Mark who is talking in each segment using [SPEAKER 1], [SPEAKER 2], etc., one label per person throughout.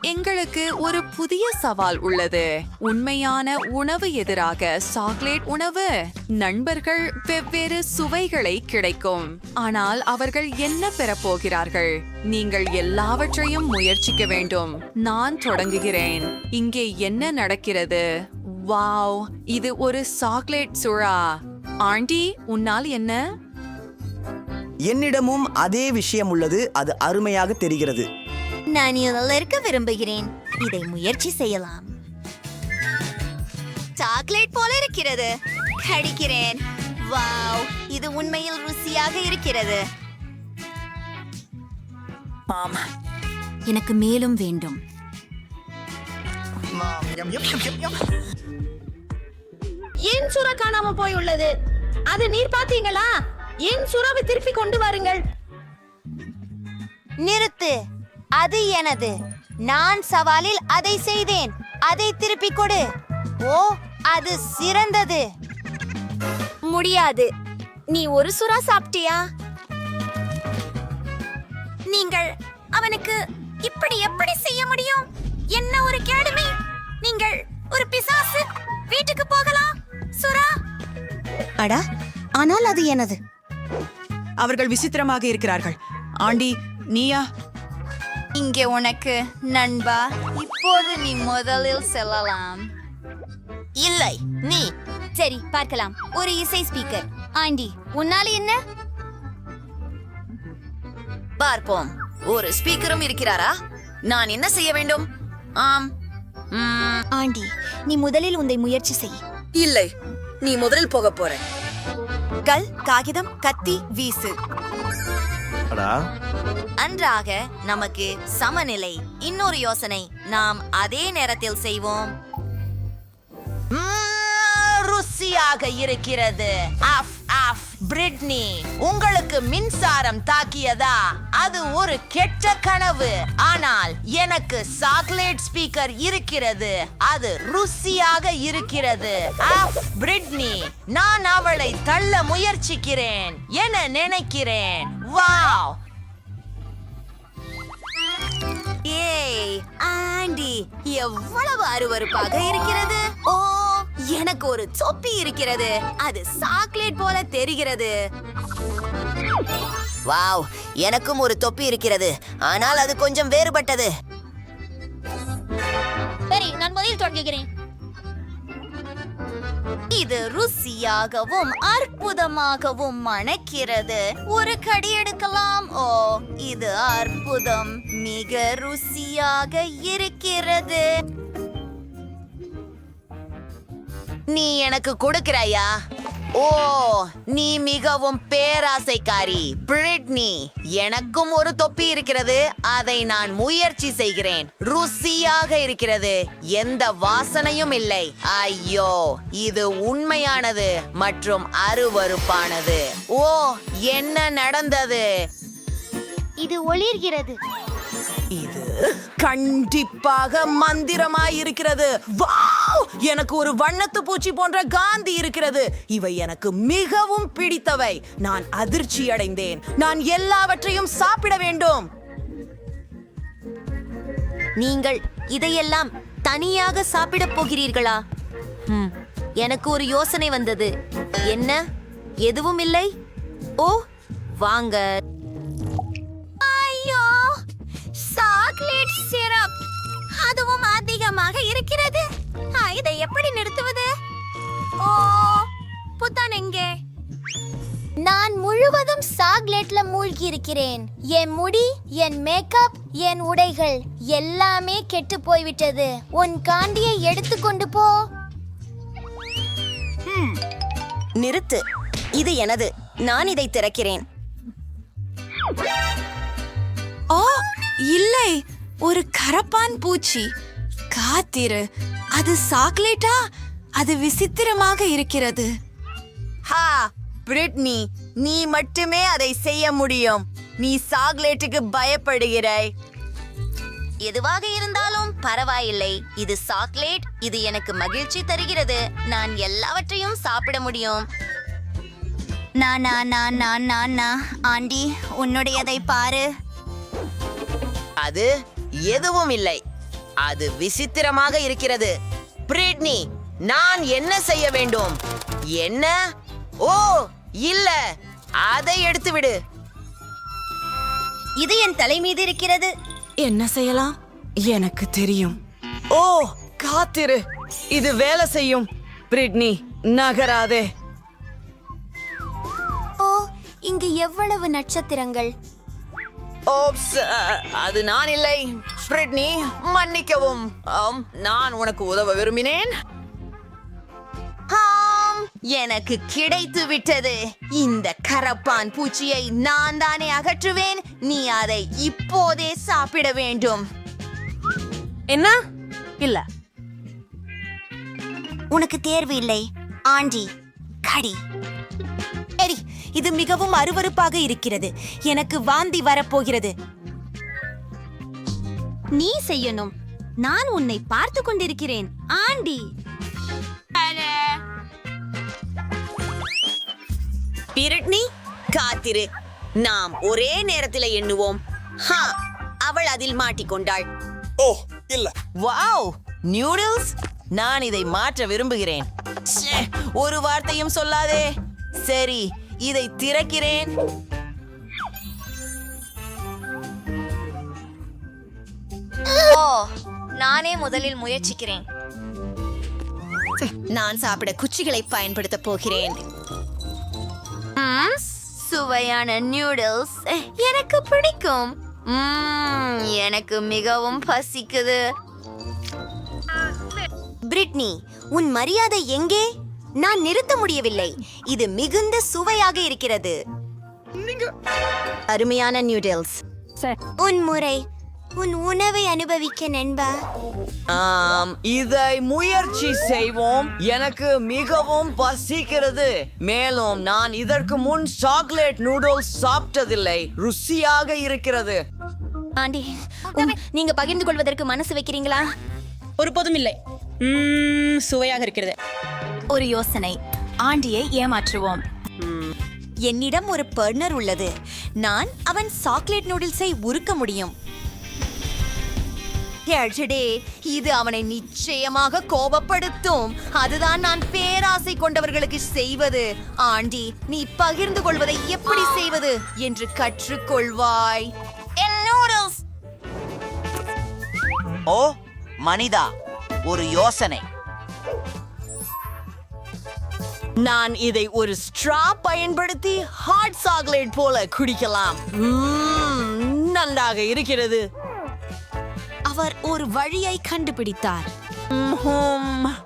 [SPEAKER 1] எங்களுக்கு ஒரு புதிய சவால் உள்ளது. உண்மையான உணவு எதிராக சாக்லேட் உணவு. நண்பர்கள் வெவ்வேறு சுவைகளை கிடைக்கும். ஆனால் அவர்கள் என்ன பெறப் போகிறார்கள்? நீங்கள் எல்லாவற்றையும் முயற்சிக்க வேண்டும். நான் தொடங்குகிறேன். இங்கே என்ன நடக்கிறது? வாவ் இது ஒரு சாக்லேட் சுழா ஆண்டி உன்னால் என்ன?
[SPEAKER 2] என்னிடமும் அதே விஷயம் உள்ளது. அது அருமையாக தெரிகிறது.
[SPEAKER 3] நான் இதில் இருக்க விரும்புகிறேன். இதை முயற்சி செய்யலாம். சாக்லேட் போல இருக்கிறது. கடிக்கிறேன். வாவ் இது உண்மையில் ருசியாக இருக்கிறது. எனக்கு மேலும் வேண்டும்.
[SPEAKER 4] என் சுறா காணாம போய் உள்ளது அது நீர் பாத்தீங்களா என் சுறாவை திருப்பி கொண்டு வாருங்கள்.
[SPEAKER 3] நிறுத்து. அது எனது. நான் சவாலில் அதை செய்தேன். அதை திருப்பிக் கொடு. ஓ அது சிறந்தது. முடியாது. நீ ஒரு சுறா சாப்பிட்டியா? நீங்கள் அவனுக்கு இப்படி எப்படி செய்ய முடியும்? என்ன ஒரு கேடுமை? நீங்கள் ஒரு பிசாசு. வீட்டுக்கு போகலாம் சுறா. அடா ஆனால் அது எனது.
[SPEAKER 1] அவர்கள் விசித்திரமாக இருக்கிறார்கள். ஆண்டி நீயா?
[SPEAKER 3] இங்கே உனக்கு நண்பா இப்போது நீ முதலில் செல்லலாம். இல்லை நீ. சரி பார்க்கலாம். ஒரு இசை ஸ்பீக்கர். ஆண்டி உன்னால என்ன?
[SPEAKER 5] பார்ப்போம். ஒரு ஸ்பீக்கரும் இருக்கிறாரா? நான் என்ன செய்ய வேண்டும்? ஆம்
[SPEAKER 3] ஆண்டி நீ முதலில் உந்தை முயற்சி செய்.
[SPEAKER 5] இல்லை நீ முதலில் போக போற
[SPEAKER 3] கல் காகிதம் கத்தி வீசு.
[SPEAKER 2] அடா.
[SPEAKER 5] அன்றாக நமக்கு சமநிலை. இன்னொரு யோசனை. நாம் அதே நேரத்தில் செய்வோம்.
[SPEAKER 4] ருசியாக இருக்கிறது. ஆஃப் ஆஃப் பிரிட்னி. உங்களுக்கு மின்சாரம் தாக்கியதா? அது ஒரு கெட்ட கனவு. ஆனால் எனக்கு சாக்லேட் ஸ்பீக்கர் இருக்கிறது. அது ருசியாக இருக்கிறது. ஆஃப் பிரிட்னி. நான் அவளை தள்ள முயற்சிக்கிறேன். என நினைக்கிறேன். வாவ்!
[SPEAKER 3] ஆண்டி எவ்வளவு அருவருப்பாக இருக்கிறது? ஓ எனக்கு ஒரு தொப்பி இருக்கிறது. அது சாக்லேட் போல தெரிகிறது.
[SPEAKER 5] வாவ் எனக்கும் ஒரு தொப்பி இருக்கிறது. ஆனால் அது கொஞ்சம் வேறுபட்டது.
[SPEAKER 3] சரி நான் முதலில் தொடங்குகிறேன். இது ருசியாகவும் அற்புதமாகவும் மணக்கிறது. ஒரு கடி எடுக்கலாம். ஓ இது அற்புதம். மிக ருசியாக இருக்கிறது.
[SPEAKER 4] நீ எனக்கு கொடுக்கிறாயா? ஓ நீ மிகவும் பேராசைக்காரி. பிரிட்னி எனக்கும் ஒரு தொப்பி இருக்கிறது. அதை நான் முயற்சி செய்கிறேன். ருசியாக இருக்கிறது. எந்த வாசனையும் இல்லை. ஐயோ இது உண்மையானது மற்றும் அருவருப்பானது. ஓ என்ன நடந்தது?
[SPEAKER 3] இது ஒளிர்கிறது.
[SPEAKER 4] இது கண்டிப்பாக மந்திரமாய் இருக்கிறது வாவ்! எனக்கு ஒரு வண்ணத்து பூச்சி போன்ற காந்தி இருக்கிறது. இவை எனக்கு மிகவும் பிடித்தவை. நான் அதிர்ச்சி அடைந்தேன். நான் எல்லாவற்றையும் சாப்பிட வேண்டும்.
[SPEAKER 3] நீங்கள் இதையெல்லாம் தனியாக சாப்பிடப் போகிறீர்களா? எனக்கு ஒரு யோசனை வந்தது. என்ன? எதுவும் இல்லை? ஓ வாங்க. எப்படி நிறுத்துவது? ஓ புத்தான் எங்கே நான் முழுவதும் சாக்லேட்ல மூழ்கி இருக்கிறேன். என் முடி என் மேக்கப் என் உடைகள் எல்லாமே கெட்டு போய்விட்டது. உன் காண்டியை எடுத்துக்கொண்டு போ.
[SPEAKER 5] நிறுத்து. இது எனது. நான் இதை திறக்கிறேன்.
[SPEAKER 1] ஓ இல்லை. ஒரு கரப்பான் பூச்சி. காத்திரு. அது சாக்லேட்டா? அது விசித்திரமாக இருக்கிறது.
[SPEAKER 4] ஹா பிரிட்னி நீ மட்டுமே அதை செய்ய முடியும். நீ சாக்லேட்டுக்கு பயப்படுகிறாய்.
[SPEAKER 3] எதுவாக இருந்தாலும் பரவாயில்லை. இது சாக்லேட் இது எனக்கு மகிழ்ச்சி தருகிறது. நான் எல்லாவற்றையும் சாப்பிட முடியும். நான் நான் நான் நான் நான் நான் ஆண்டி உன்னுடையதை பாரு.
[SPEAKER 4] அது எதுவும் இல்லை. அது விசித்திரமாக இருக்கிறது. பிரிட்னி நான் என்ன செய்ய வேண்டும்? என்ன? ஓ இல்ல. அதை எடுத்து விடு
[SPEAKER 3] இது என் தலை மீது இருக்கிறது.
[SPEAKER 4] என்ன செய்யலாம்? எனக்கு தெரியும். ஓ காத்திரு. இது வேலை செய்யும். பிரிட்னி நகராதே.
[SPEAKER 3] ஓ இங்கு எவ்வளவு நட்சத்திரங்கள்?
[SPEAKER 4] ஓப்ஸ் அது நான் இல்லை. பிரிட்னி மன்னிக்கவும். ஆம், நான் உனக்கு உதவ விரும்பினேன்.
[SPEAKER 3] ஆம் எனக்கு கிடைத்து விட்டது. இந்த கரப்பான் பூச்சியை நான் தானே அகற்றுவேன். நீ அதை இப்போதே சாப்பிட வேண்டும்.
[SPEAKER 4] என்ன? இல்ல.
[SPEAKER 3] உனக்கு தேர்வு இல்லை. ஆண்டி கடி. சரி இது மிகவும் அருவருப்பாக இருக்கிறது. எனக்கு வாந்தி வரப்போகிறது. நீ செய்யணும். நான் உன்னை பார்த்து கொண்டிருக்கிறேன். ஆண்டி.
[SPEAKER 4] பிரிட்னி காத்திரு. நாம் ஒரே நேரத்தில் எண்ணுவோம். ஹா அவள் அதில் மாட்டிக்கொண்டாள்
[SPEAKER 2] ஓ இல்ல.
[SPEAKER 4] வாவ் நியூடில்ஸ் நான் இதை மாற்ற விரும்புகிறேன். ச்சே, ஒரு வார்த்தையும் சொல்லாதே. சரி இதை திறக்கிறேன்.
[SPEAKER 3] ஓ நானே முதலில் முயற்சிக்கிறேன்.
[SPEAKER 5] நான் சாப்பிட குச்சிகளை பயன்படுத்த போகிறேன்.
[SPEAKER 3] சுவையான நியூடில்ஸ் எனக்கு பிடிக்கும். எனக்கு மிகவும் பசிக்குது. பிரிட்னி உன் மரியாதை எங்கே? நான் நிறுத்த முடியவில்லை. இது மிகுந்த சுவையாக இருக்கிறது. அருமையான நியூடில்ஸ் உன் முறை. உன் உணவை அனுபவிக்க நண்பா.
[SPEAKER 4] ஆம் இதை முயற்சி செய்வோம். எனக்கு மிகவும் பசிக்கிறது. மேலும் நான் இதற்கு முன் சாக்லேட் நூடுல்ஸ் சாப்பிட்டதில்லை. ருசியாக இருக்கிறது.
[SPEAKER 3] ஆண்டி உம், நீங்க பகிர்ந்து கொள்வதற்கு மனசு வைக்கிறீங்களா?
[SPEAKER 6] ஒருபோதும் இல்லை. ம்ம், சுவையாக இருக்கிறது.
[SPEAKER 3] ஒரு யோசனை. ஆண்டியை ஏமாற்றுவோம். என்னிடம் ஒரு பர்னர் உள்ளது. நான் அவன் சாக்லேட் நூடுல்ஸை உருக்க முடியும். எழ்ஜடே, இது அவனை நிச்சயமாக கோபப்படுத்தும். அதுதான் நான் பேராசை கொண்டவர்களுக்கு செய்வது. ஆண்டி நீ பகிர்ந்து கொள்வதை எப்படி செய்வது என்று கற்றுக்கொள்வாய்.
[SPEAKER 7] ஓ மனிதா ஒரு யோசனை.
[SPEAKER 4] நான் இதை ஒரு ஸ்ட்ரா பயன்படுத்தி ஹாட் சாக்லேட் போல குடிக்கலாம். நன்றாக இருக்கிறது.
[SPEAKER 3] அவர் ஒரு வழியை கண்டுபிடித்தார்.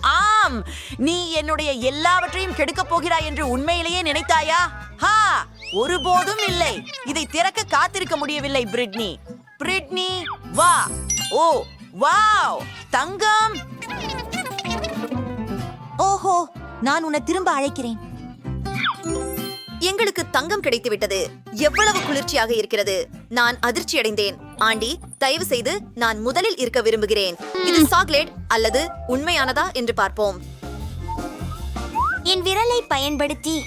[SPEAKER 4] ஆம். நீ என்னுடைய எல்லாவற்றையும் கெடுக்கப் போகிறாய் என்று உண்மையிலேயே நினைத்தாயா? ஹா! ஒருபோதும் இல்லை. இதை திறக்க காத்திருக்க முடியவில்லை பிரிட்னி. பிரிட்னி வா. Oh wow. தங்கம்.
[SPEAKER 3] ஓஹோ நான் உன்னை திரும்ப அழைக்கிறேன். எங்களுக்கு தங்கம் கிடைத்து விட்டது எவ்வளவு குளிர்ச்சியாக இருக்கிறது. நான் அதிர்ச்சி அடைந்தேன் ஆண்டி தயவு செய்து நான் முதலில் இருக்க விரும்புகிறேன். இது சாக்லேட் அல்லது உண்மையானதா என்று பார்ப்போம். என் விரலை பயன்படுத்தி.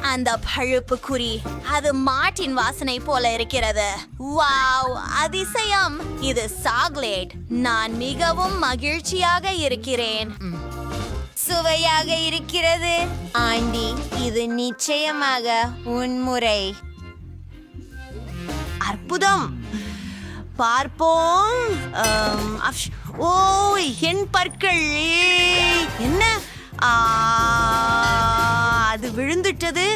[SPEAKER 3] அந்த பழுப்பு குறி. அது மாட்டின் வாசனை போல இருக்கிறது. வாவ் அதிசயம். இது சாக்லேட். நான் மிகவும் மகிழ்ச்சியாக இருக்கிறேன். சுவையாக இருக்கிறது. ஆண்டி இது நிச்சயமாக உன்முறை
[SPEAKER 4] அற்புதம். பார்ப்போம். ஓ என் பற்கள். என்ன? அது விழுந்துட்டது.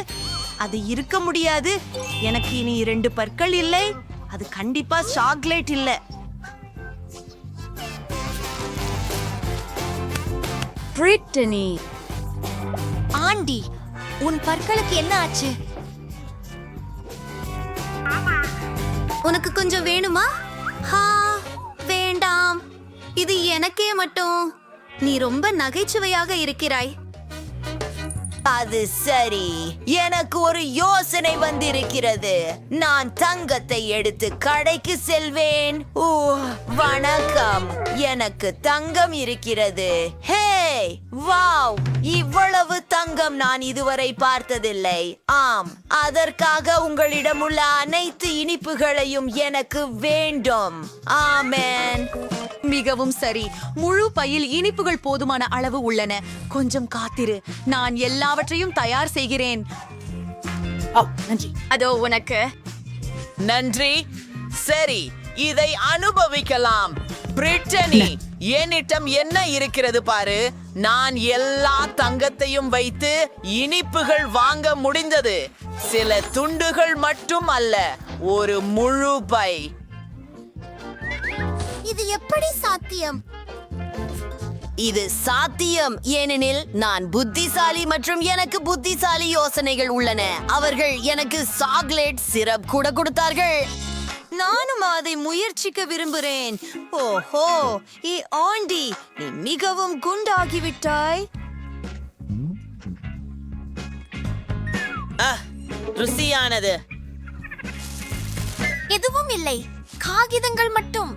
[SPEAKER 4] அது இருக்க முடியாது. எனக்கு இனி இரண்டு பற்கள் இல்லை. அது கண்டிப்பா சாக்லேட் இல்லை.
[SPEAKER 1] பிரிட்டனி.
[SPEAKER 3] ஆண்டி உன் பற்களுக்கு என்ன ஆச்சு? உனக்கு கொஞ்சம் வேணுமா? ஹா வேண்டாம். இது எனக்கே மட்டும். நீ ரொம்ப நகைச்சுவையாக இருக்கிறாய்.
[SPEAKER 4] அது சரி. எனக்கு ஒரு யோசனை வந்திருக்கிறது. நான் தங்கத்தை எடுத்து கடைக்கு செல்வேன். ஓ வணக்கம். எனக்கு தங்கம் இருக்கிறது. Hey wow. இவ்வளவு தங்கம் நான் இதுவரை பார்த்ததில்லை. ஆம் அதற்காக உங்களிடம் உள்ள அனைத்து இனிப்புகளையும் எனக்கு வேண்டும். ஆமேன்.
[SPEAKER 1] மிகவும் சரி. முழு பையில் இனிப்புகள் போதுமான அளவு உள்ளன. கொஞ்சம் காத்திரு. நான் எல்லாவற்றையும் தயார் செய்கிறேன். அதோ உனக்கு.
[SPEAKER 4] நன்றி. சரி இதை அனுபவிக்கலாம். பிரிட்டனி என்னிடம் என்ன இருக்கிறது பாரு. நான் எல்லா தங்கத்தையும் வைத்து இனிப்புகள் வாங்க முடிந்தது. சில துண்டுகள் மட்டும் அல்ல ஒரு முழு பை.
[SPEAKER 3] இது எப்படி சாத்தியம்?
[SPEAKER 4] இது சாத்தியம் ஏனெனில் நான் புத்திசாலி மற்றும் எனக்கு புத்திசாலி யோசனைகள் உள்ளன. அவர்கள் எனக்கு சாக்லேட் சிரப் கூட கொடுத்தார்கள். நானும் அதை முயற்சிக்க விரும்புகிறேன் ஓஹோ ஏ ஆண்டி நீ மிகவும் குண்டாகிவிட்டாய். ருசியானது.
[SPEAKER 3] எதுவும் இல்லை. காகிதங்கள் மட்டும்.